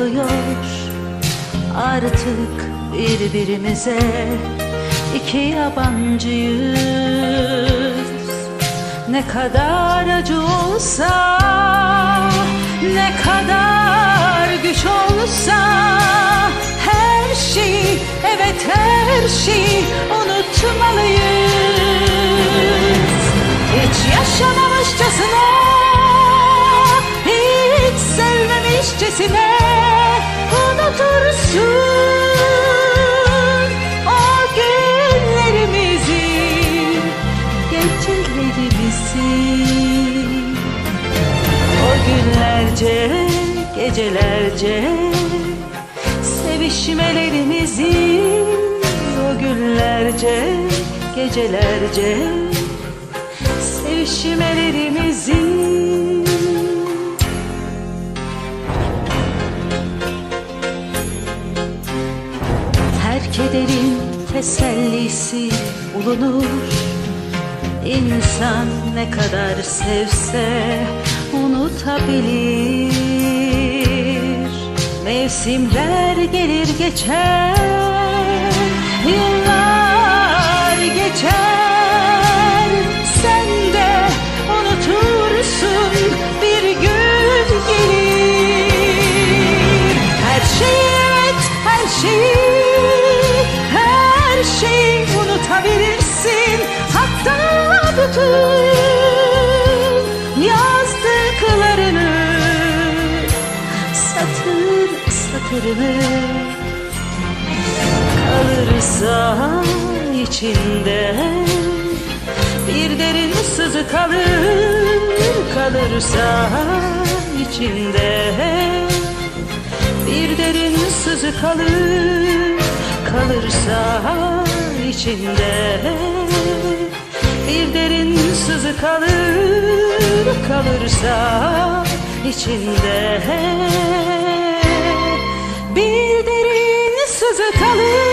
oluyor Artık birbirimize iki yabancıyız. Ne kadar acı olsa Ne kadar güç olsa Her şeyi, evet her şeyi unutmalıyız sevmemişçesine Unutursun. O günlerimizi Gecelerimizi. O günlerce Gecelerce Sevişmelerimizi. O günlerce Gecelerce sevişmelerimizi tesellisi bulunur. İnsan ne kadar sevse unutabilir. Mevsimler gelir geçer unutabilirsin Hatta bütün yazdıklarını Satır satırını kalırsa içinde bir derin sızı kalır kalırsa içinde bir derin sızı kalır kalırsa içinde. Bir derin sızı kalır kalırsa içinde. Bir derin sızı kalır